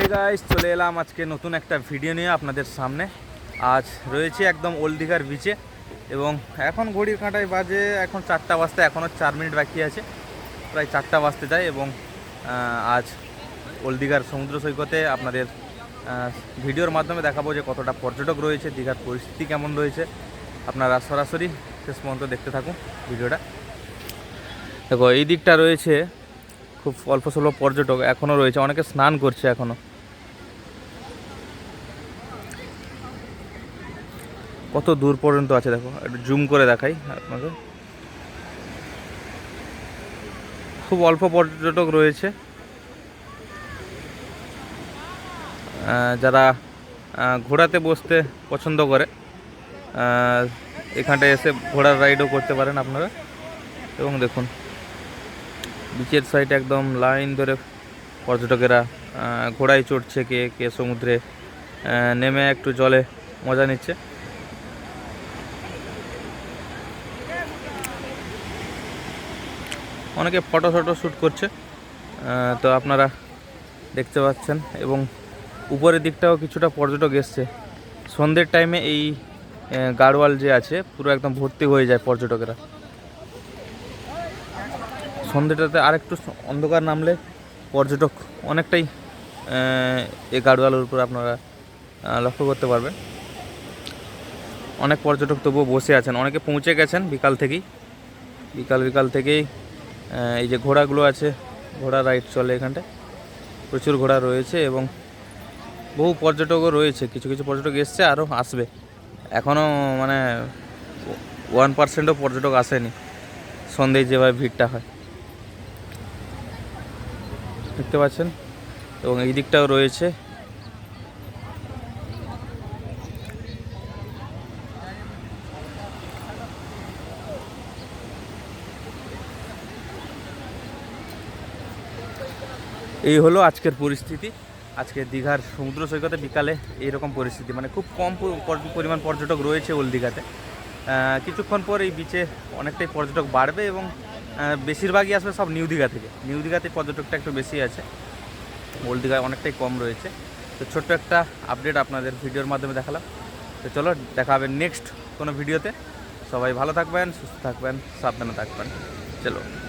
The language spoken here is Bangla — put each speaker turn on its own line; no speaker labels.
এই গাইস চলে এলাম আজকে নতুন একটা ভিডিও নিয়ে আপনাদের সামনে। আজ রয়েছে একদম ওল্ড দীঘার বিচে এবং এখন ঘড়ির কাঁটায় বাজে এখন চারটা বাজতে এখনও চার মিনিট বাকি আছে। প্রায় চারটা বাজতে যায় এবং আজ ওল্ড দীঘার সমুদ্র সৈকতে আপনাদের ভিডিওর মাধ্যমে দেখাবো যে কতটা পর্যটক রয়েছে, দীঘার পরিস্থিতি কেমন রয়েছে। আপনারা সরাসরি শেষ পর্যন্ত দেখতে থাকুন ভিডিওটা দেখো, এই দিকটা রয়েছে খুব অল্প স্বল্প পর্যটক এখনও রয়েছে। অনেকে স্নান করছে এখনও কত দূর পর্যন্ত আছে দেখো, একটু জুম করে দেখাই আপনাকে খুব অল্প পর্যটক রয়েছে। যারা ঘোড়াতে বসতে পছন্দ করে এখানটায় এসে ঘোড়ার রাইডও করতে পারেন আপনারা। এবং দেখুন বিচের সাইডে একদম লাইন ধরে পর্যটকেরা ঘোড়ায় চড়ছে কে কে সমুদ্রে নেমে একটু জলে মজা নিচ্ছে। অনেকে ফটো ফটো শ্যুট করছে তো আপনারা দেখতে পাচ্ছেন এবং উপরের দিকটাও কিছুটা পর্যটক এসছে। সন্ধ্যের টাইমে এই গাড়োয়াল যে আছে, পুরো একদম ভর্তি হয়ে যায় পর্যটকেরা। সন্ধ্যেটাতে আরেকটু অন্ধকার নামলে পর্যটক অনেকটাই এই গাড়োয়ালের উপর আপনারা লক্ষ্য করতে পারবেন। অনেক পর্যটক তবুও বসে আছেন। অনেকে পৌঁছে গেছেন বিকাল থেকেই। বিকাল বিকাল থেকেই এই যে ঘোড়াগুলো আছে, ঘোড়া রাইড চলে এখানটায়। প্রচুর ঘোড়া রয়েছে এবং বহু পর্যটকও রয়েছে। কিছু কিছু পর্যটক এসছে, আরও আসবে। এখনও মানে ওয়ান পার্সেন্টও পর্যটক আসেনি। সন্ধ্যেয় যেভাবে ভিড়টা হয়। দেখতে পাচ্ছেন? এবং এই দিকটাও রয়েছে। এই হলো আজকের পরিস্থিতি। আজকে দীঘার সমুদ্র সৈকতে বিকালে এইরকম পরিস্থিতি। মানে খুব কম পর- পর- পরিমাণ পর্যটক রয়েছে ওল দীঘাতে। কিছুক্ষণ পর এই বিচে অনেকটাই পর্যটক বাড়বে এবং বেশিরভাগই আসবে সব নিউ দীঘা থেকে। নিউ দীঘাতে পর্যটকটা একটু বেশি আছে। ওল্ড দীঘায় অনেকটাই কম রয়েছে। তো ছোট্ট একটা আপডেট আপনাদের ভিডিওর মাধ্যমে দেখালাম। তো চলো, দেখা হবে নেক্সট কোনো ভিডিওতে। সবাই ভালো থাকবেন, সুস্থ থাকবেন, সাবধানে থাকবেন। চলো।